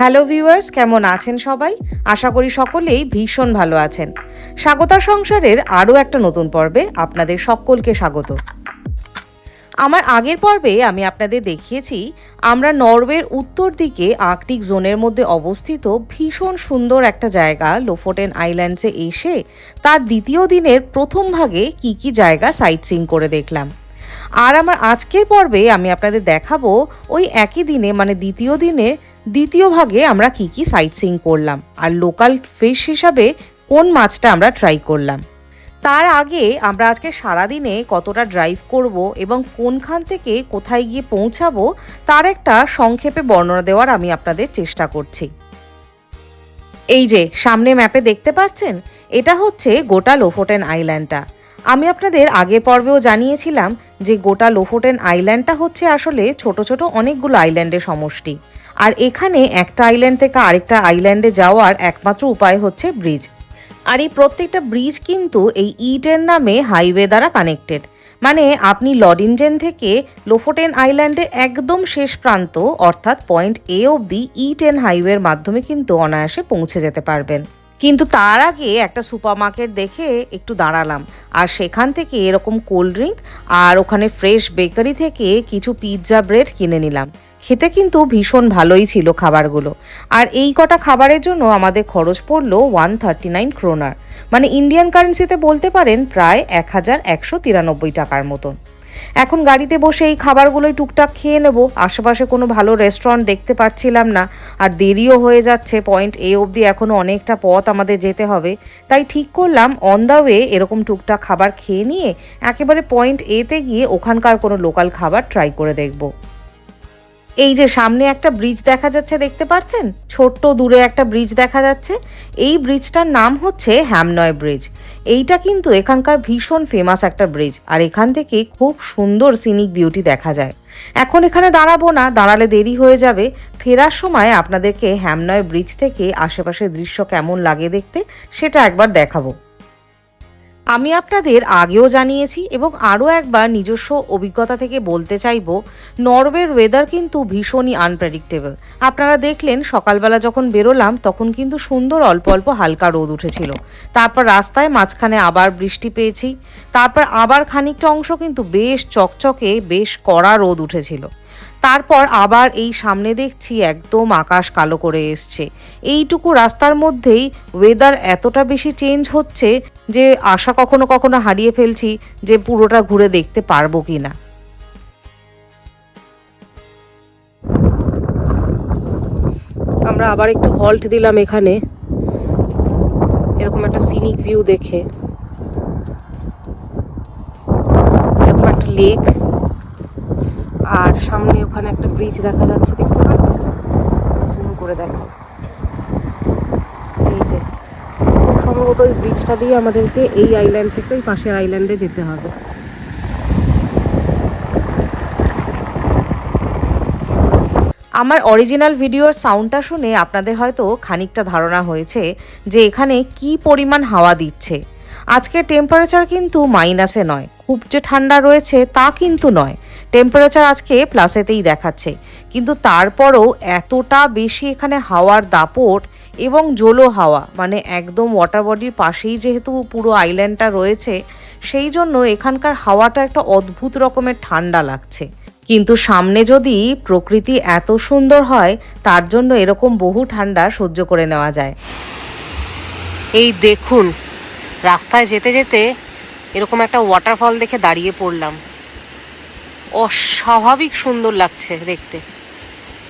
Hello viewers কেমন আছেন সবাই? আশা করি সকলেই ভীষণ ভালো আছেন। স্বাগতা সংসারের আরও একটা নতুন পর্বে আপনাদের সকলকে স্বাগত। আমার আগের পর্বে আমি আপনাদের দেখিয়েছি, আমরা নরওয়ের উত্তর দিকে আর্কটিক জোনের মধ্যে অবস্থিত ভীষণ সুন্দর একটা জায়গা লোফোটেন আইল্যান্ডসে এসে তার দ্বিতীয় দিনের প্রথম ভাগে কি কি জায়গা সাইট সিং করে দেখলাম। আর আমার আজকের পর্বে আমি আপনাদের দেখাবো ওই একই দিনে মানে দ্বিতীয় দিনের দ্বিতীয় ভাগে আমরা কি কি সাইট সিং করলাম আর লোকাল ফিশ হিসাবে কোন মাছটা আমরা ট্রাই করলাম। তার আগে আমরা আজকে সারাদিনে কতটা ড্রাইভ করব এবং কোনখান থেকে কোথায় গিয়ে পৌঁছাবো তার একটা সংক্ষেপে বর্ণনা দেওয়ার আমি আপনাদের চেষ্টা করছি। এই যে, সামনে ম্যাপে দেখতে পাচ্ছেন? এটা হচ্ছে গোটা লোফোটেন আইল্যান্ডটা আমি আপনাদের আগের পর্বেও জানিয়েছিলাম যে গোটা লোফোটেন আইল্যান্ডটা হচ্ছে আসলে ছোট ছোট অনেকগুলো আইল্যান্ডের সমষ্টি। আর এখানে একটা আইল্যান্ড থেকে আরেকটা আইল্যান্ডে যাওয়ার একমাত্র উপায় হচ্ছে ব্রিজ আর এই প্রত্যেকটা ব্রিজ কিন্তু এই ইটেন নামে হাইওয়ে দ্বারা কানেক্টেড মানে আপনি লডিনজেন থেকে লোফোটেন আইল্যান্ডের একদম শেষ প্রান্ত, অর্থাৎ পয়েন্ট এ অবধি ই টেন হাইওয়ের মাধ্যমে কিন্তু অনায়াসে পৌঁছে যেতে পারবেন। কিন্তু তার আগে একটা সুপার মার্কেট দেখে একটু দাঁড়ালাম। আর সেখান থেকে এরকম কোল্ড ড্রিঙ্ক আর ওখানে ফ্রেশ বেকারি থেকে কিছু পিৎজা ব্রেড কিনে নিলাম। খেতে কিন্তু ভীষণ ভালোই ছিল খাবারগুলো। আর এই কটা খাবারের জন্য আমাদের খরচ পড়ল ওয়ান থার্টি নাইন ক্রোনার মানে ইন্ডিয়ান কারেন্সিতে বলতে পারেন প্রায় এক হাজার একশো তিরানব্বই টাকার মতন। এখন গাড়িতে বসে এই খাবারগুলোই টুকটাক খেয়ে নেব। আশেপাশে কোনো ভালো রেস্টুরেন্ট দেখতে পাচ্ছিলাম না। আর দেরিও হয়ে যাচ্ছে পয়েন্ট এ অবধি এখনও অনেকটা পথ আমাদের যেতে হবে। তাই ঠিক করলাম অন দ্য ওয়ে এরকম টুকটাক খাবার খেয়ে নিয়ে একেবারে পয়েন্ট এতে গিয়ে ওখানকার কোনো লোকাল খাবার ট্রাই করে দেখব। এই যে সামনে একটা ব্রিজ দেখা যাচ্ছে, দেখতে পাচ্ছেন ছোট্ট দূরে একটা ব্রিজ দেখা যাচ্ছে। এই ব্রিজটার নাম হচ্ছে হ্যামনয় ব্রিজ এইটা কিন্তু এখানকার ভীষণ ফেমাস একটা ব্রিজ আর এখান থেকে খুব সুন্দর সিনিক বিউটি দেখা যায়। এখন এখানে দাঁড়াবো না, দাঁড়ালে দেরি হয়ে যাবে। ফেরার সময় আপনাদেরকে হ্যামনয় ব্রিজ থেকে আশেপাশের দৃশ্য কেমন লাগে দেখতে, সেটা একবার দেখাবো। আমি আপনাদের আগেও জানিয়েছি এবং আরও একবার নিজস্ব অভিজ্ঞতা থেকে বলতে চাইব, নরওয়ের ওয়েদার কিন্তু ভীষণই আনপ্রেডিক্টেবল আপনারা দেখলেন, সকালবেলা যখন বেরোলাম, তখন কিন্তু সুন্দর অল্প অল্প হালকা রোদ উঠেছিল। তারপর রাস্তায় মাঝখানে আবার বৃষ্টি পেয়েছি। তারপর আবার খানিকটা অংশ কিন্তু বেশ চকচকে, বেশ কড়া রোদ উঠেছিল। তারপর আবার এই সামনে দেখছি একদম আকাশ কালো করে এসছে। এইটুকু রাস্তার মধ্যেই ওয়েদার এতটা বেশি চেঞ্জ হচ্ছে যে আশা কখনো কখনো হারিয়ে ফেলছি যে পুরোটা ঘুরে দেখতে পারব কি না। আমরা আবার একটু হল্ট দিলাম এখানে। এরকম একটা সিনিক ভিউ দেখে। এরকম একটা লেক আর সামনে ওখানে একটা ব্রিজ দেখা যাচ্ছে, দেখতে পাচ্ছেন? জুম করে দেখো এই যে খুব সম্ভবত ওই ব্রিজটা দিয়ে আমাদেরকে এই আইল্যান্ড থেকে ওই পাশের আইল্যান্ডে যেতে হবে। আমার অরিজিনাল ভিডিওর সাউন্ডটা শুনে আপনাদের হয়তো খানিকটা ধারণা হয়েছে যে এখানে কি পরিমাণ হাওয়া দিচ্ছে। আজকে টেম্পারেচার কিন্তু মাইনাসে নয়, খুব যে ঠান্ডা রয়েছে তা কিন্তু নয়। টেম্পারেচার আজকে প্লাসেতেই দেখাচ্ছে। কিন্তু তারপরও এতটা বেশি এখানে হাওয়ার দাপট এবং জলো হাওয়া মানে একদম ওয়াটার বডির পাশেই যেহেতু পুরো আইল্যান্ডটা রয়েছে, সেই জন্য এখানকার হাওয়াটা একটা অদ্ভুত রকমের ঠান্ডা লাগছে। কিন্তু সামনে যদি প্রকৃতি এত সুন্দর হয়, তার জন্য এরকম বহু ঠান্ডা সহ্য করে নেওয়া যায়। এই দেখুন, রাস্তায় যেতে যেতে এরকম একটা ওয়াটারফল দেখে দাঁড়িয়ে পড়লাম। অস্বাভাবিক সুন্দর লাগছে দেখতে।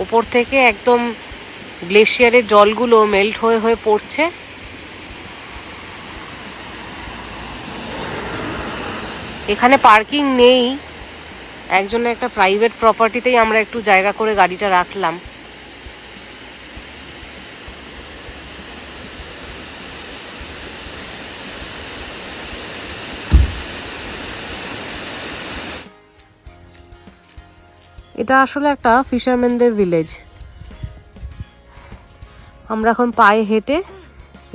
ওপর থেকে একদম গ্লেশিয়ারের জলগুলো মেল্ট হয়ে হয়ে পড়ছে। এখানে পার্কিং নেই। একজনের একটা প্রাইভেট প্রপার্টিতেই আমরা একটু জায়গা করে গাড়িটা রাখলাম। এটা আসলে একটা ফিশারম্যানদের ভিলেজ। আমরা এখন পায়ে হেঁটে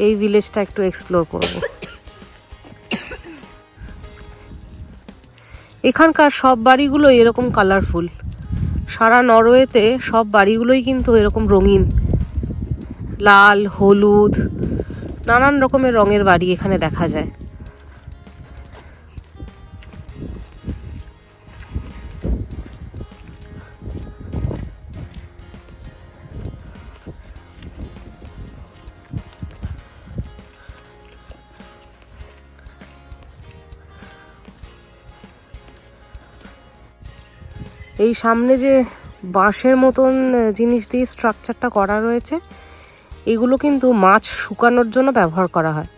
এই ভিলেজটা একটু এক্সপ্লোর করব। এখানকার সব বাড়িগুলো এরকম কালারফুল সারা নরওয়েতে সব বাড়িগুলোই কিন্তু এরকম রঙিন। লাল, হলুদ, নানান রকমের রঙের বাড়ি এখানে দেখা যায়। এই সামনে যে বাঁশের মতন জিনিস দিয়ে স্ট্রাকচারটা করা রয়েছে, এগুলো কিন্তু মাছ শুকানোর জন্য ব্যবহার করা হয়।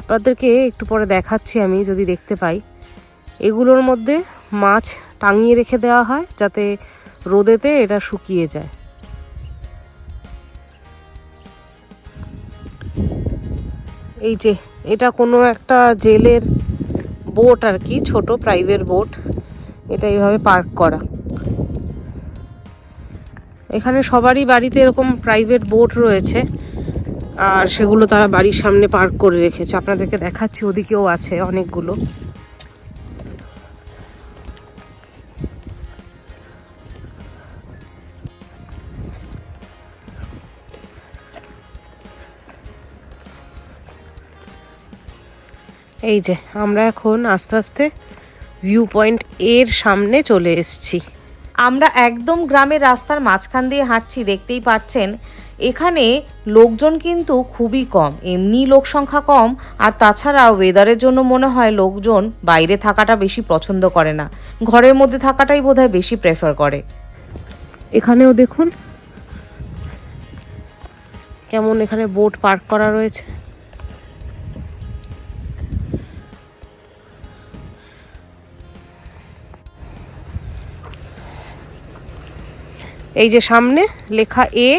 আপনাদেরকে একটু পরে দেখাচ্ছি আমি, যদি দেখতে পাই। এগুলোর মধ্যে মাছ টাঙিয়ে রেখে দেওয়া হয়, যাতে রোদেতে এটা শুকিয়ে যায়। এই যে, এটা কোনো একটা জেলের বোট আর কি, ছোট প্রাইভেট বোট। এটা এইভাবে পার্ক করা। এখানে সবারই বাড়িতে এরকম প্রাইভেট বোট রয়েছে, আর সেগুলো তারা বাড়ির সামনে পার্ক করে রেখেছে। আপনাদেরকে দেখাচ্ছি, ওদিকেও আছে অনেকগুলো। এই যে, আমরা এখন আস্তে আস্তে ভিউ পয়েন্ট এর সামনে চলে এসেছি। আমরা একদম গ্রামের রাস্তার মাঝখান দিয়ে হাঁটছি, দেখতেই পাচ্ছেন। এখানে লোকজন কিন্তু খুবই কম, এমনি লোক সংখ্যা কম। আর তাছাড়া ওয়েদারের জন্য মনে হয় লোকজন বাইরে থাকাটা বেশি পছন্দ করে না। ঘরের মধ্যে থাকাটাই বোধহয় বেশি প্রেফার করে। এখানেও দেখুন। কেমন এখানে বোট পার্ক করা রয়েছে। এই যে সামনে লেখা এ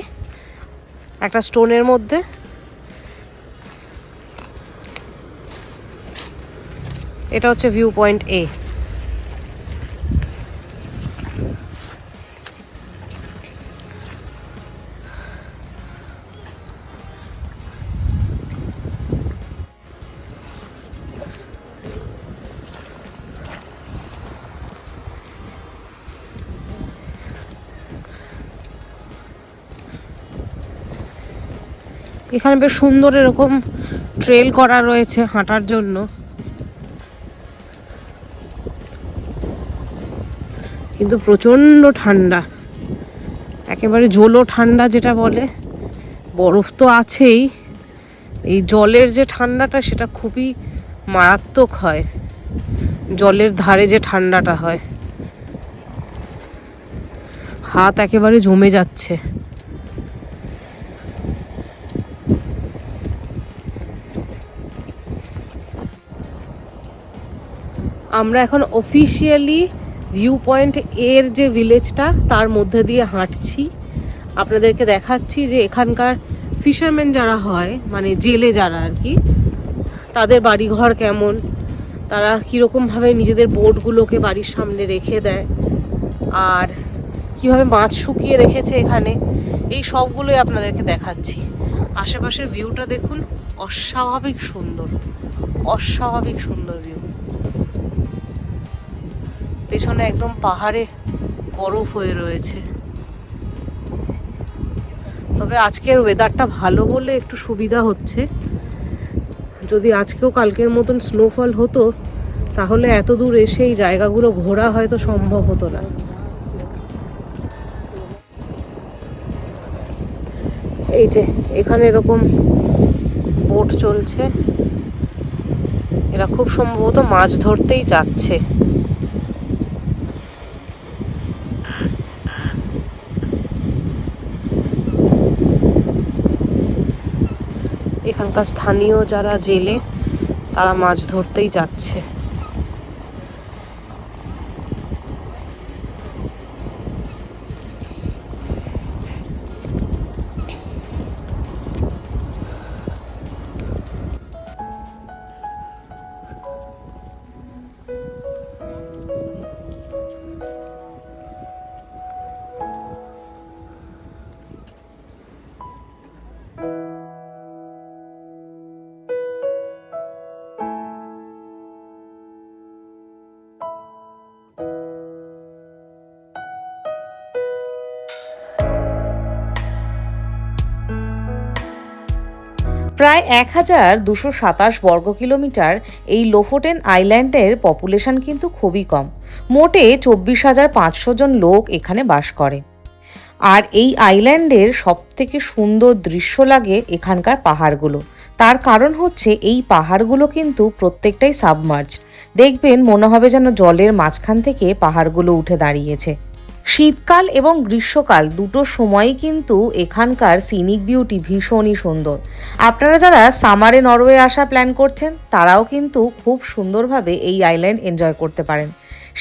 একটা স্টোনের মধ্যে। এটা হচ্ছে ভিউ পয়েন্ট এ এখানে বেশ সুন্দর এরকম ট্রেল করা রয়েছে হাঁটার জন্য। কিন্তু প্রচণ্ড ঠান্ডা, একেবারে জলো ঠান্ডা যেটা বলে, বরফ তো আছেই। এই জলের যে ঠান্ডাটা সেটা খুবই মারাত্মক হয়। জলের ধারে যে ঠান্ডাটা হয়। হাত একেবারে জমে যাচ্ছে। আমরা এখন অফিসিয়ালি ভিউ পয়েন্ট এর যে ভিলেজটা তার মধ্যে দিয়ে হাঁটছি। আপনাদেরকে দেখাচ্ছি যে এখানকার ফিশারম্যান যারা হয় মানে জেলে যারা আর কি, তাদের বাড়িঘর কেমন, তারা কীরকমভাবে নিজেদের বোটগুলোকে বাড়ির সামনে রেখে দেয়, আর কীভাবে মাছ শুকিয়ে রেখেছে এখানে, এই সবগুলোই আপনাদেরকে দেখাচ্ছি। আশেপাশের ভিউটা দেখুন, অস্বাভাবিক সুন্দর অস্বাভাবিক সুন্দর ভিউ পেছনে একদম পাহাড়ে বরফ হয়ে রয়েছে। তবে আজকের ওয়েদারটা ভালো বলে একটু সুবিধা হচ্ছে। যদি আজকেও কালকের মতন স্নোফল হতো, তাহলে এত দূর এসে এই জায়গাগুলো ঘোরা হয়তো সম্ভব হতো না। এই যে, এখানে এরকম বোট চলছে। এরা খুব সম্ভবত মাছ ধরতেই যাচ্ছে। এখানকার স্থানীয় যারা জেলে তারা মাছ ধরতেই যাচ্ছে। প্রায় এক হাজার দুশো সাতাশ বর্গ কিলোমিটার এই লোফোটেন আইল্যান্ডের পপুলেশন কিন্তু খুবই কম। মোটে চব্বিশ হাজার পাঁচশো জন লোক এখানে বাস করে। আর এই আইল্যান্ডের সবথেকে সুন্দর দৃশ্য লাগে এখানকার পাহাড়গুলো। তার কারণ হচ্ছে এই পাহাড়গুলো কিন্তু প্রত্যেকটাই সাবমার্জ দেখবেন মনে হবে যেন জলের মাঝখান থেকে পাহাড়গুলো উঠে দাঁড়িয়েছে। শীতকাল এবং গ্রীষ্মকাল দুটো সময়ই কিন্তু এখানকার সিনিক বিউটি ভীষণই সুন্দর। আপনারা যারা সামারে নরওয়ে আসা প্ল্যান করছেন, তারাও কিন্তু খুব সুন্দরভাবে এই আইল্যান্ড এনজয় করতে পারেন।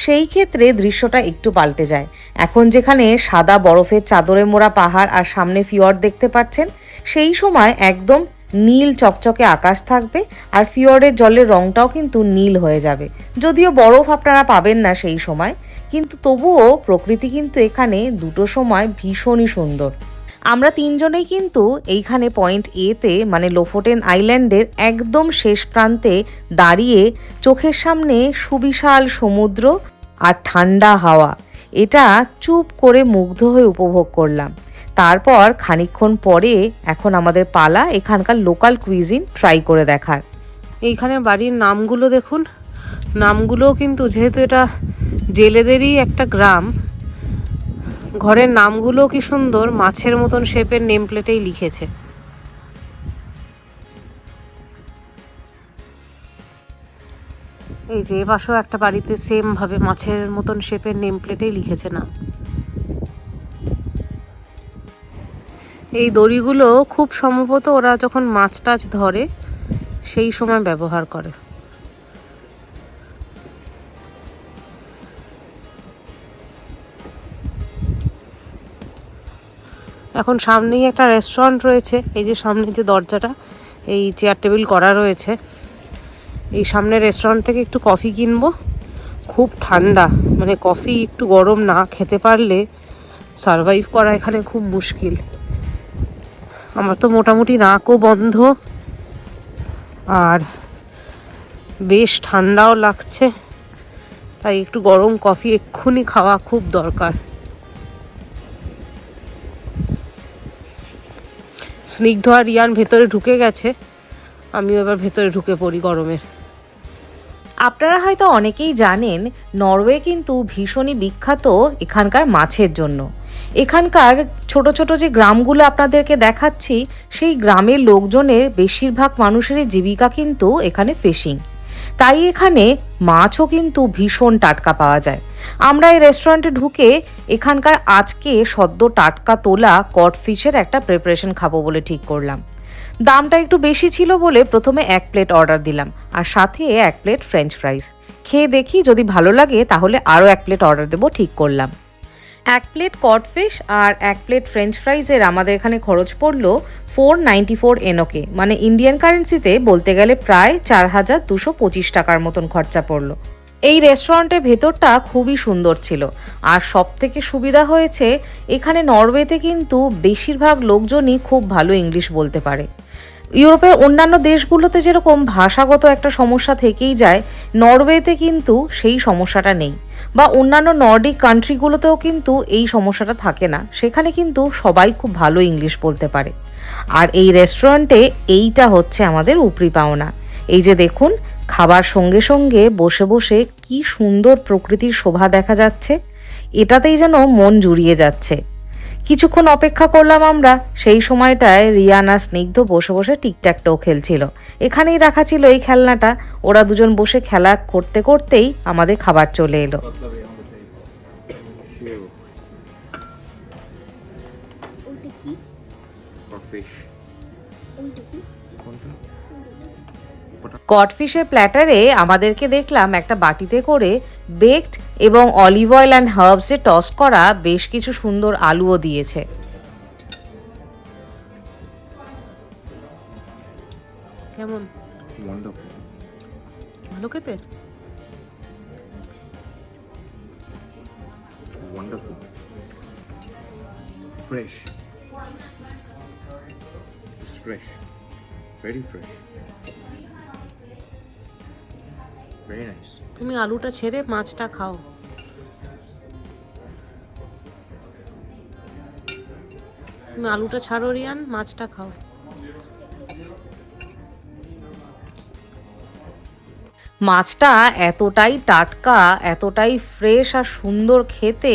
সেই ক্ষেত্রে দৃশ্যটা একটু পাল্টে যায়। এখন যেখানে সাদা বরফের চাদরে মোড়া পাহাড় আর সামনে ফিয়র্ড দেখতে পাচ্ছেন, সেই সময় একদম নীল চকচকে আকাশ থাকবে আর ফিয়র্ডের জলের রংটাও কিন্তু নীল হয়ে যাবে। যদিও বরফ আপনারা পাবেন না সেই সময়, কিন্তু তবুও প্রকৃতি কিন্তু এখানে দুটো সময় ভীষণই সুন্দর। আমরা তিনজনেই কিন্তু এইখানে পয়েন্ট এতে মানে লোফোটেন আইল্যান্ডের একদম শেষ প্রান্তে দাঁড়িয়ে চোখের সামনে সুবিশাল সমুদ্র আর ঠান্ডা হাওয়া। এটা চুপ করে মুগ্ধ হয়ে উপভোগ করলাম। তারপর খানিকক্ষণ পরে এখন আমাদের পালা, এখানকার লোকাল কুইজিন ট্রাই করে দেখার। এইখানে বাড়ির নামগুলো দেখুন। নামগুলোও কিন্তু যেহেতু এটা জেলেদেরই একটা গ্রাম, ঘরের নামগুলো কি সুন্দর, মাছের মতন শেপের নেম প্লেটেই লিখেছে। এই যে এ পাশেও একটা বাড়িতে সেম ভাবে মাছের মতন শেপের নেম প্লেটেই লিখেছে না এই দড়িগুলো খুব সম্ভবত ওরা যখন মাছ টাছ ধরে, সেই সময় ব্যবহার করে। এখন সামনেই একটা রেস্টুরেন্ট রয়েছে, এই যে সামনে যে দরজাটা, এই চেয়ার টেবিল করা রয়েছে। এই সামনে রেস্টুরেন্ট থেকে একটু কফি কিনবো। খুব ঠান্ডা মানে কফি একটু গরম না খেতে পারলে সারভাইভ করা এখানে খুব মুশকিল। আমার তো মোটামুটি নাকও বন্ধ। আর বেশ ঠান্ডাও লাগছে, তাই একটু গরম কফি এক্ষুনি খাওয়া খুব দরকার। স্নিগ্ধ আর রিয়ান ভেতরে ঢুকে গেছে, আমিও এবার ভেতরে ঢুকে পড়ি গরমের। আপনারা হয়তো অনেকেই জানেন, নরওয়ে কিন্তু ভীষণই বিখ্যাত এখানকার মাছের জন্য। এখানকার ছোট ছোট যে গ্রামগুলো আপনাদেরকে দেখাচ্ছি, সেই গ্রামের লোকজনের বেশিরভাগ মানুষেরই জীবিকা কিন্তু এখানে ফিশিং তাই এখানে মাছও কিন্তু ভীষণ টাটকা পাওয়া যায়। আমরা এই রেস্টুরেন্টে ঢুকে এখানকার আজকে সদ্য টাটকা তোলা কট ফিশের একটা প্রিপারেশন খাব বলে ঠিক করলাম। দামটা একটু বেশি ছিল বলে প্রথমে এক প্লেট অর্ডার দিলাম, আর সাথে এক প্লেট ফ্রেঞ্চ ফ্রাইস খেয়ে দেখি যদি ভালো লাগে তাহলে আরও এক প্লেট অর্ডার দেবো, ঠিক করলাম। এক প্লেট কটফিশ আর এক প্লেট ফ্রেঞ্চ ফ্রাইজের আমাদের এখানে খরচ পড়ল ফোর নাইনটি ফোর এনওকে মানে ইন্ডিয়ান কারেন্সিতে বলতে গেলে প্রায় চার হাজার দুশো পঁচিশ টাকার মতন খরচা পড়ল। এই রেস্টুরেন্টের ভেতরটা খুবই সুন্দর ছিল। আর সব থেকে সুবিধা হয়েছে, এখানে নরওয়েতে কিন্তু বেশিরভাগ লোকজনই খুব ভালো ইংলিশ বলতে পারে। ইউরোপের অন্যান্য দেশগুলোতে যেরকম ভাষাগত একটা সমস্যা থেকেই যায়, নরওয়েতে কিন্তু সেই সমস্যাটা নেই। বা অন্যান্য নর্ডিক কান্ট্রিগুলোতেও কিন্তু এই সমস্যাটা থাকে না। সেখানে কিন্তু সবাই খুব ভালো ইংলিশ বলতে পারে। আর এই রেস্টুরেন্টে এইটা হচ্ছে আমাদের উপরি পাওনা। এই যে দেখুন, খাবার সঙ্গে সঙ্গে বসে বসে কি সুন্দর প্রকৃতির শোভা দেখা যাচ্ছে। এটাতেই যেন মন জুড়িয়ে যাচ্ছে। কিছুক্ষণ অপেক্ষা করলাম আমরা। সেই সময়টায় রিয়ানা স্নিগ্ধ বসে বসে টিকট্যাকটাও খেলছিল। এখানেই রাখা ছিল এই খেলনাটা। ওরা দুজন বসে খেলা করতে করতেই আমাদের খাবার চলে এলো। কটফিশের প্ল্যাটারে আমাদেরকে দেখলাম একটা বাটিতে করে বেকড এবং অলিভ অয়েল অ্যান্ড হার্বসে টস করা বেশ কিছু সুন্দর আলুও দিয়েছে কেমন ভালো খেতে Wonderful. Fresh. It's fresh. Very fresh. তুমি আলুটা ছেড়ে মাছটা খাও। তুমি আলুটা ছাড়ো রিয়ান মাছটা খাও। মাছটা এতটাই টাটকা এতটাই ফ্রেশ আর সুন্দর খেতে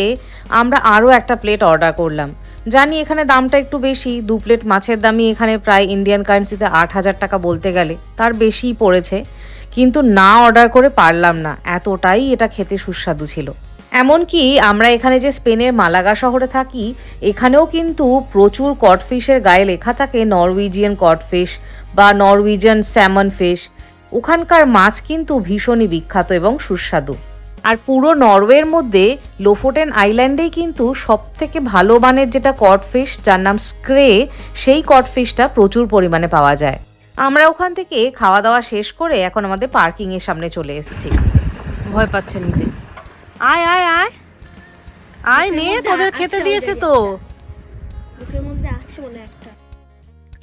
আমরা আরও একটা প্লেট অর্ডার করলাম। জানি এখানে দামটা একটু বেশি, দু প্লেট মাছের দামই এখানে প্রায় ইন্ডিয়ান কারেন্সিতে আট হাজার টাকা বলতে গেলে, তার বেশিই পড়েছে। কিন্তু না অর্ডার করে পারলাম না, এতটাই এটা খেতে সুস্বাদু ছিল। এমনকি আমরা এখানে যে স্পেনের মালাগা শহরে থাকি, এখানেও কিন্তু প্রচুর কটফিশের গায়ে লেখা থাকে নরওয়েজিয়ান কটফিশ বা নরওয়েজিয়ান স্যামন ফিশ ওখানকার মাছ কিন্তু ভীষণই বিখ্যাত এবং সুস্বাদু। আর পুরো নরওয়ের মধ্যে লোফোটেন আইল্যান্ডেই কিন্তু সব থেকে ভালো মানের যেটা কটফিশ যার নাম স্ক্রে, সেই কটফিশটা প্রচুর পরিমাণে পাওয়া যায়। আমরা ওখান থেকে খাওয়া দাওয়া শেষ করে এখন আমাদের পার্কিং এর সামনে চলে এসেছি। ভয় পাচ্ছে নিতে। আয় আয় আয়। আয় নে তোদের খেতে দিয়েছে তো। বুকের মধ্যে আছে মনে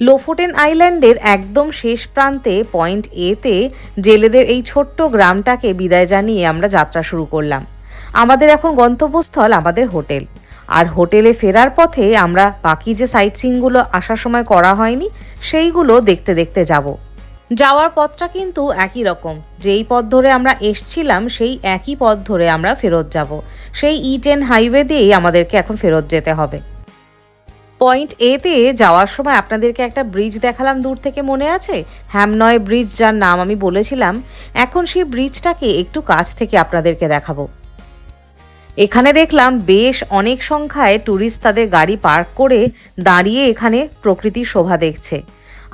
লোফোটেন আইল্যান্ডের একদম শেষ প্রান্তে পয়েন্ট এতে জেলেদের এই ছোট্ট গ্রামটাকে বিদায় জানিয়ে আমরা যাত্রা শুরু করলাম। আমাদের এখন গন্তব্যস্থল আমাদের হোটেল। আর হোটেলে ফেরার পথে আমরা বাকি যে সাইট সিনগুলো আসার সময় করা হয়নি, সেইগুলো দেখতে দেখতে যাব। যাওয়ার পথটা কিন্তু একই রকম। যেই পথ ধরে আমরা এসছিলাম, সেই একই পথ ধরে আমরা ফেরত যাব। সেই ই টেন হাইওয়ে দিয়েই আমাদেরকে এখন ফেরত যেতে হবে। পয়েন্ট এতে যাওয়ার সময় আপনাদেরকে একটা ব্রিজ দেখালাম, দূর থেকে মনে আছে? হ্যামনয় ব্রিজ যার নাম আমি বলেছিলাম। এখন সেই ব্রিজটাকে একটু কাছ থেকে আপনাদেরকে দেখাবো। এখানে দেখলাম বেশ অনেক সংখ্যায় ট্যুরিস্ট তাদের গাড়ি পার্ক করে দাঁড়িয়ে এখানে প্রকৃতির শোভা দেখছে।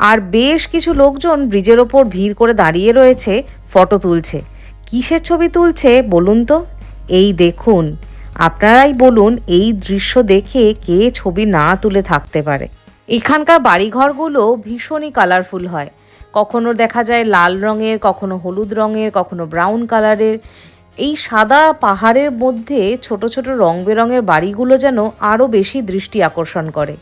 আর বেশ কিছু লোকজন ব্রিজের ওপর ভিড় করে দাঁড়িয়ে রয়েছে ফটো তুলছে। কিসের ছবি তুলছে বলুন তো? এই দেখুন। আপনারাই বলুন এই দৃশ্য দেখে কে ছবি না তুলে থাকতে পারে। এখানকার বাড়িঘরগুলো ভীষণই কালারফুল হয়। কখনো দেখা যায় লাল রঙের, কখনো হলুদ রঙের, কখনো ব্রাউন কালারের এই সাদা পাহাড়ের মধ্যে ছোট ছোট রং বেরঙের বাড়িগুলো যেন আরও বেশি দৃষ্টি আকর্ষণ করে।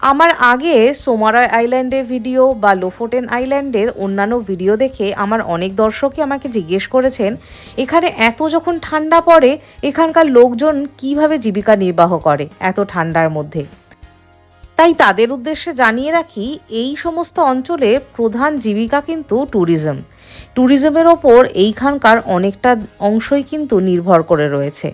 আমার আগে সোমারয় আইল্যান্ডের ভিডিও বা লোফোটেন আইল্যান্ডের অন্যান্য ভিডিও দেখে আমার অনেক দর্শকই আমাকে জিজ্ঞেস করেছেন, এখানে এত যখন ঠান্ডা পড়ে, এখানকার লোকজন কীভাবে জীবিকা নির্বাহ করে এত ঠান্ডার মধ্যে? তাই তাদের উদ্দেশ্যে জানিয়ে রাখি, এই সমস্ত অঞ্চলে প্রধান জীবিকা কিন্তু ট্যুরিজম। ট্যুরিজমের ওপর এইখানকার অনেকটা অংশই কিন্তু নির্ভর করে রয়েছে।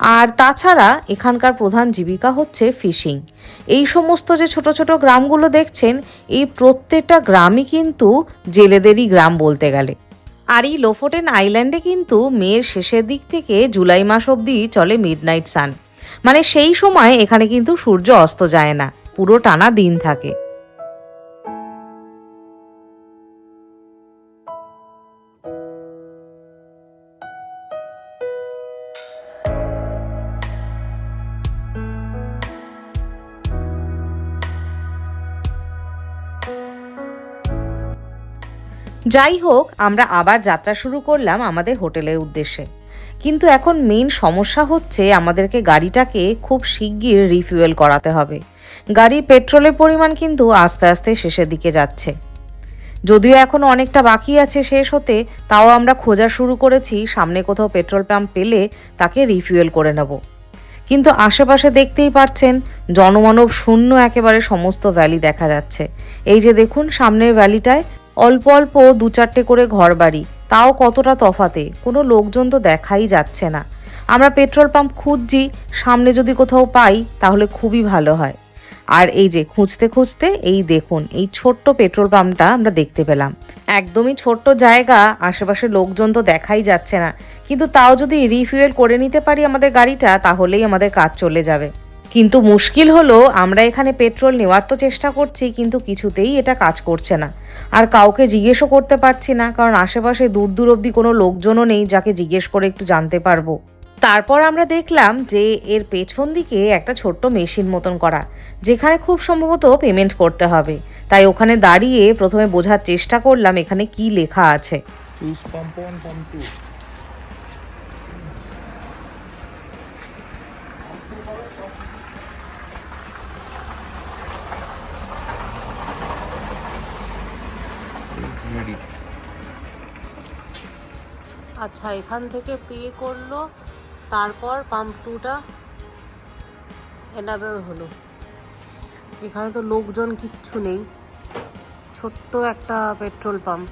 আর তাছাড়া এখানকার প্রধান জীবিকা হচ্ছে ফিশিং। এই সমস্ত যে ছোট ছোট গ্রামগুলো দেখছেন, এই প্রত্যেকটা গ্রামই কিন্তু জেলেদেরই গ্রাম বলতে গেলে। আর এই লোফোটেন আইল্যান্ডে কিন্তু মেয়ের শেষের দিক থেকে জুলাই মাস অবধি চলে মিডনাইট সান। মানে সেই সময় এখানে কিন্তু সূর্য অস্ত যায় না, পুরো টানা দিন থাকে। যাই হোক, আমরা আবার যাত্রা শুরু করলাম আমাদের হোটেলের উদ্দেশ্যে। কিন্তু এখন মেন সমস্যা হচ্ছে আমাদেরকে গাড়িটাকে খুব শিগগির রিফুয়েল করাতে হবে। গাড়ির পেট্রোলের পরিমাণ কিন্তু আস্তে আস্তে শেষের দিকে যাচ্ছে। যদিও এখনও অনেকটা বাকি আছে শেষ হতে, তাও আমরা খোঁজা শুরু করেছি, সামনে কোথাও পেট্রোল পাম্প পেলে তাকে রিফুয়েল করে নেব। কিন্তু আশেপাশে দেখতেই পাচ্ছেন জনমানব শূন্য একেবারে সমস্ত ভ্যালি দেখা যাচ্ছে। এই যে দেখুন, সামনের ভ্যালিটায় অল্প অল্প দু চারটে করে ঘর বাড়ি। তাও কতটা তফাতে? কোনো লোকজন তো দেখাই যাচ্ছে না। আমরা পেট্রোল পাম্প খুঁজছি, সামনে যদি কোথাও পাই, তাহলে খুবই ভালো হয়। আর এই যে, খুঁজতে খুঁজতে এই দেখুন, এই ছোট্ট পেট্রোল পাম্পটা আমরা দেখতে পেলাম। একদমই ছোট্ট জায়গা, আশেপাশে লোকজন তো দেখাই যাচ্ছে না। কিন্তু তাও যদি রিফুয়েল করে নিতে পারি আমাদের গাড়িটা, তাহলেই আমাদের কাজ চলে যাবে। কিন্তু মুশকিল হলো, আমরা এখানে পেট্রোল নেওয়ার তো চেষ্টা করছি, কিন্তু কিছুতেই এটা কাজ করছে না। আর কাউকে জিজ্ঞেসও করতে পারছি না, কারণ আশেপাশে দূর দূর অবধি কোনো লোকজনও নেই যাকে জিজ্ঞেস করে একটু জানতে পারব। তারপর আমরা দেখলাম যে এর পেছন দিকে একটা ছোট্ট মেশিন মতন করা, যেখানে খুব সম্ভবত পেমেন্ট করতে হবে। তাই ওখানে দাঁড়িয়ে প্রথমে বোঝার চেষ্টা করলাম এখানে কি লেখা আছে। আচ্ছা এখান থেকে পে করল, তারপর পাম্প টুটা এনাবেল হলো। এখানে তো লোকজন কিচ্ছু নেই। ছোট্ট একটা পেট্রোল পাম্প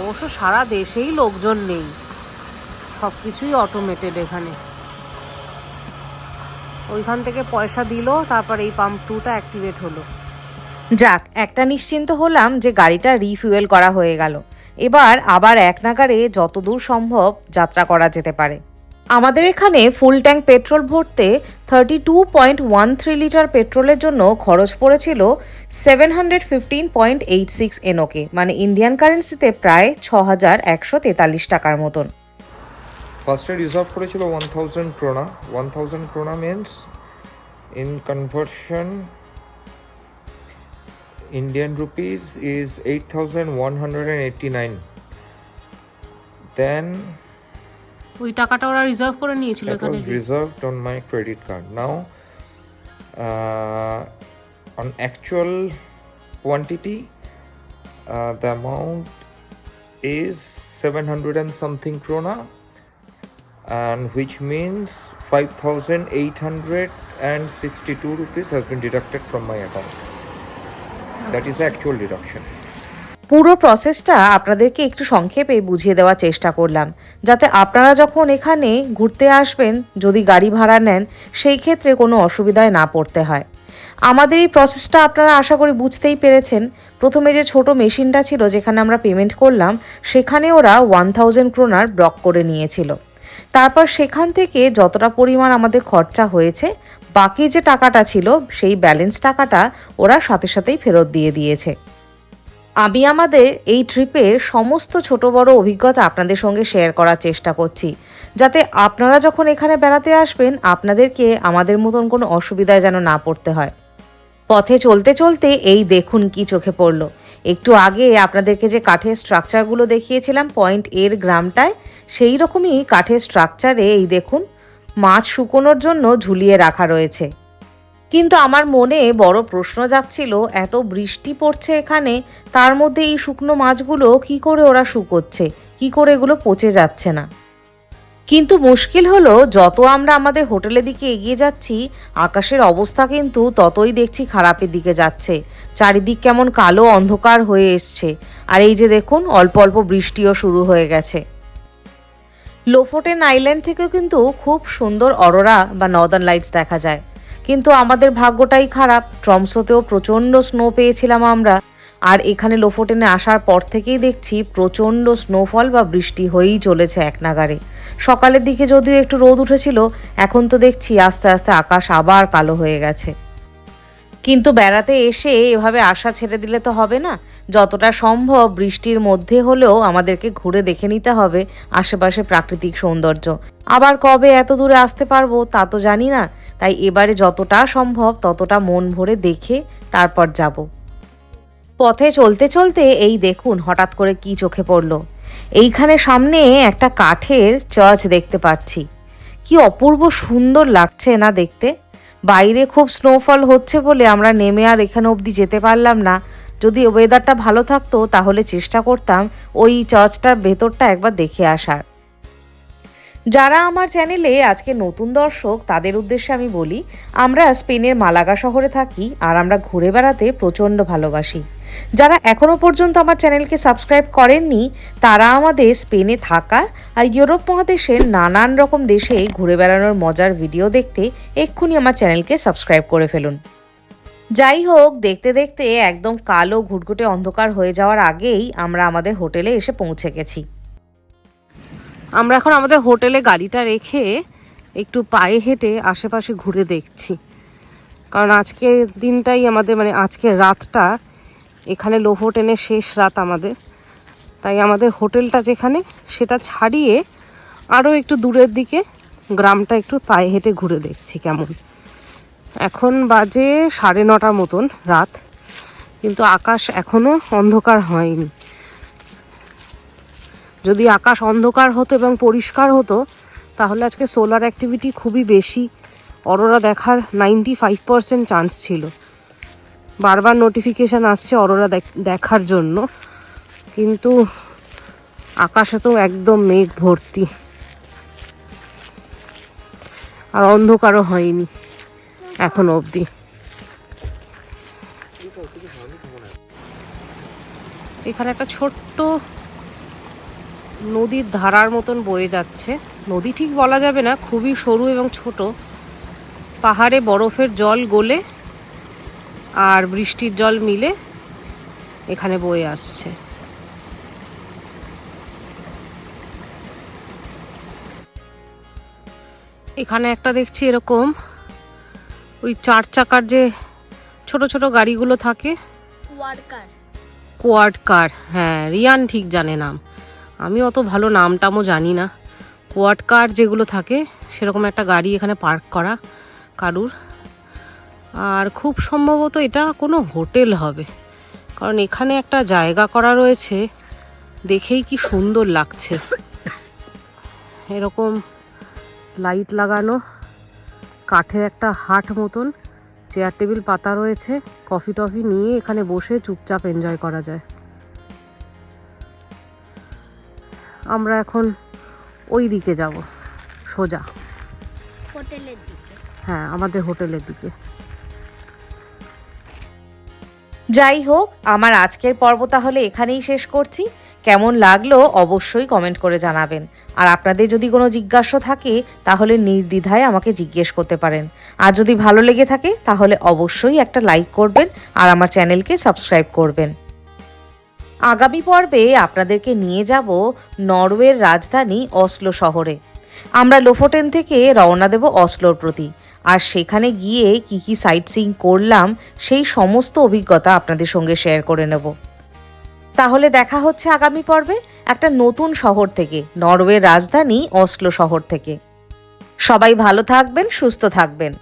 অবশ্য সারা দেশেই লোকজন নেই। সব কিছুই অটোমেটেড এখানে। ওইখান থেকে পয়সা দিল, তারপর এই পাম্প টুটা অ্যাক্টিভেট হলো। যাক, একটা নিশ্চিন্ত হলাম যে গাড়িটা রিফুয়েল করা হয়ে গেল। এবার আবার এক নাগারে যতদূর সম্ভব যাত্রা করা যেতে পারে। আমাদের এখানে ফুল ট্যাঙ্ক পেট্রোল ভরতে thirty two point one three litre পেট্রোলের জন্য খরচ পড়েছিল seven hundred fifteen point eight six NOK মানে ইন্ডিয়ান কারেন্সিতে প্রায় ছ হাজার একশো তেতাল্লিশ টাকার মতন। ফার্স্টে রিজার্ভ করেছিল one thousand krona one thousand krona means in conversion Indian rupees is eight thousand one hundred and eighty nine then ওই টাকাটা ওরা রিজার্ভ করে নিয়েছিল that এখানে was reserved on my credit card now uh, on actual quantity uh, the amount is 700 and something krona and which means 5862 rupees has been deducted from my account Is the actual deduction. পুরো প্রসেসটা আপনাদেরকে একটু সংক্ষেপে বুঝিয়ে দেওয়ার চেষ্টা করলাম। যাতে আপনারা যখন এখানে ঘুরতে আসবেন, যদি গাড়ি ভাড়া নেন, সেই ক্ষেত্রে কোনো অসুবিধায় না পড়তে হয়। আমাদের এই প্রসেসটা আপনারা আশা করি বুঝতেই পেরেছেন। প্রথমে যে ছোট মেশিনটা ছিল, যেখানে আমরা পেমেন্ট করলাম, সেখানে ওরা ওয়ান থাউজেন্ড ক্রোনার ব্লক করে নিয়েছিল। তারপর সেখান থেকে যতটা পরিমাণ আমাদের খরচা হয়েছে বাকি যে টাকাটা ছিল, সেই ব্যালেন্স টাকাটা ওরা সাথে সাথেই ফেরত দিয়ে দিয়েছে। আমি আমাদের এই ট্রিপের সমস্ত ছোট বড় অভিজ্ঞতা আপনাদের সঙ্গে শেয়ার করার চেষ্টা করছি। যাতে আপনারা যখন এখানে বেড়াতে আসবেন, আপনাদেরকে আমাদের মতন কোনো অসুবিধায় যেন না পড়তে হয়। পথে চলতে চলতে এই দেখুন কি চোখে পড়ল। একটু আগে আপনাদেরকে যে কাঠের স্ট্রাকচারগুলো দেখিয়েছিলাম পয়েন্ট এর গ্রামটায়, সেই রকমই কাঠের স্ট্রাকচারে এই দেখুন মাছ শুকোনোর জন্য ঝুলিয়ে রাখা রয়েছে। কিন্তু আমার মনে বড় প্রশ্ন জাগছিল, এত বৃষ্টি পড়ছে এখানে, তার মধ্যে এই শুকনো মাছগুলো কি করে ওরা শুকোচ্ছে? কি করে এগুলো পচে যাচ্ছে না? কিন্তু মুশকিল হলো, যত আমরা আমাদের হোটেলের দিকে এগিয়ে যাচ্ছি, আকাশের অবস্থা কিন্তু ততই দেখছি খারাপের দিকে যাচ্ছে। চারিদিক কেমন কালো অন্ধকার হয়ে এসছে। আর এই যে দেখুন, অল্প অল্প বৃষ্টিও শুরু হয়ে গেছে। লোফোটেন আইল্যান্ড থেকেও কিন্তু খুব সুন্দর অরোরা বা নর্দার্ন লাইটস দেখা যায়। কিন্তু আমাদের ভাগ্যটাই খারাপ। ট্রমসোতেও প্রচণ্ড স্নো পেয়েছিলাম আমরা। আর এখানে লোফোটেনে আসার পর থেকেই দেখছি প্রচণ্ড স্নোফল বা বৃষ্টি হয়েই চলেছে এক নাগারে সকালের দিকে যদিও একটু রোদ উঠেছিল, এখন তো দেখছি আস্তে আস্তে আকাশ আবার কালো হয়ে গেছে। কিন্তু বেড়াতে এসে এভাবে আশা ছেড়ে দিলে তো হবে না। যতটা সম্ভব বৃষ্টির মধ্যে হলেও আমাদেরকে ঘুরে দেখে নিতে হবে আশেপাশে প্রাকৃতিক সৌন্দর্য। আবার কবে এত দূরে আসতে পারব তা তো জানি না। তাই এবারে যতটা সম্ভব ততটা মন ভরে দেখে তারপর যাব। পথে চলতে চলতে এই দেখুন হঠাৎ করে কি চোখে পড়ল। এইখানে সামনে একটা কাঠের চার্চ দেখতে পাচ্ছি। কি অপূর্ব সুন্দর লাগছে না দেখতে। বাইরে খুব স্নোফল হচ্ছে বলে আমরা নেমে আর এখানে অবধি যেতে পারলাম না। যদি ওয়েদারটা ভালো থাকতো, তাহলে চেষ্টা করতাম ওই চার্চটার ভেতরটা একবার দেখে আসার। যারা আমার চ্যানেলে আজকে নতুন দর্শক, তাদের উদ্দেশ্যে আমি বলি, আমরা স্পেনের মালাগা শহরে থাকি আর আমরা ঘুরে বেড়াতে প্রচণ্ড ভালোবাসি। যারা এখনও পর্যন্ত আমার চ্যানেলকে সাবস্ক্রাইব করেননি, তারা আমাদের স্পেনে থাকা আর ইউরোপ মহাদেশের নানান রকম দেশে ঘুরে বেড়ানোর মজার ভিডিও দেখতে এক্ষুনি আমার চ্যানেলকে সাবস্ক্রাইব করে ফেলুন। যাই হোক, দেখতে দেখতে একদম কালো ঘুটঘুটে অন্ধকার হয়ে যাওয়ার আগেই আমরা আমাদের হোটেলে এসে পৌঁছে গেছি। আমরা এখন আমাদের হোটেলে গাড়িটা রেখে একটু পায়ে হেঁটে আশেপাশে ঘুরে দেখছি। কারণ আজকে দিনটাই আমাদের মানে আজকে রাতটা এখানে লো হোটেলের শেষ রাত আমাদের। তাই আমাদের হোটেলটা যেখানে, সেটা ছাড়িয়ে আরও একটু দূরের দিকে গ্রামটা একটু পায়ে হেঁটে ঘুরে দেখছি কেমন। এখন বাজে সাড়ে নটার মতন রাত, কিন্তু আকাশ এখনও অন্ধকার হয়নি। যদি আকাশ অন্ধকার হতো এবং পরিষ্কার হতো, তাহলে আজকে সোলার অ্যাক্টিভিটি খুবই বেশি। অরোরা দেখার নাইনটি ফাইভ পার্সেন্ট চান্স ছিল। বারবার নোটিফিকেশান আসছে অরোরা দেখার জন্য। কিন্তু আকাশে তো একদম মেঘ ভর্তি। আর অন্ধকারও হয়নি এখন অবধি। এখানে একটা ছোট্ট নদীর ধারার মতন বয়ে যাচ্ছে। নদী ঠিক বলা যাবে না, খুবই সরু এবং ছোট। পাহাড়ে বরফের জল গলে আর বৃষ্টির জল মিলে এখানে বয়ে আসছে। এখানে একটা দেখছি এরকম ওই চার চাকার যে ছোট ছোট গাড়িগুলো থাকে। কোয়াড কার হ্যাঁ রিয়ান ঠিক জানে নাম। আমি অত ভালো নামটামও জানি না। কোয়াড কার যেগুলো থাকে সেরকম একটা গাড়ি এখানে পার্ক করা কারুর। আর খুব সম্ভবত এটা কোনো হোটেল হবে। কারণ এখানে একটা জায়গা করা রয়েছে দেখেই কি সুন্দর লাগছে। এরকম লাইট লাগানো কাঠের একটা হাট মতন চেয়ার টেবিল পাতা রয়েছে কফি টফি নিয়ে এখানে বসে চুপচাপ এনজয় করা যায়। আমরা এখন ওই দিকে যাব সোজা। হোটেলের দিকে। হ্যাঁ আমাদের হোটেলের দিকে। যাই হোক, আমার আজকের পর্ব তাহলে এখানেই শেষ করছি। কেমন লাগল অবশ্যই কমেন্ট করে জানাবেন। আর আপনাদের যদি কোনো জিজ্ঞাসা থাকে, তাহলে নির্দ্বিধায় আমাকে জিজ্ঞেস করতে পারেন। আর যদি ভালো লেগে থাকে, তাহলে অবশ্যই একটা লাইক করবেন আর আমার চ্যানেলকে সাবস্ক্রাইব করবেন। আগামী পর্বে আপনাদেরকে নিয়ে যাব নরওয়ের রাজধানী অসলো শহরে। আমরা লোফোটেন থেকে রওনা দেব অসলোর প্রতি। আর সেখানে গিয়ে কি কি সাইট সিইং করলাম, সেই সমস্ত অভিজ্ঞতা আপনাদের সঙ্গে শেয়ার করে নেব। তাহলে দেখা হচ্ছে আগামী পর্বে একটা নতুন শহর থেকে, নরওয়ের রাজধানী অসলো শহর থেকে। সবাই ভালো থাকবেন, সুস্থ থাকবেন।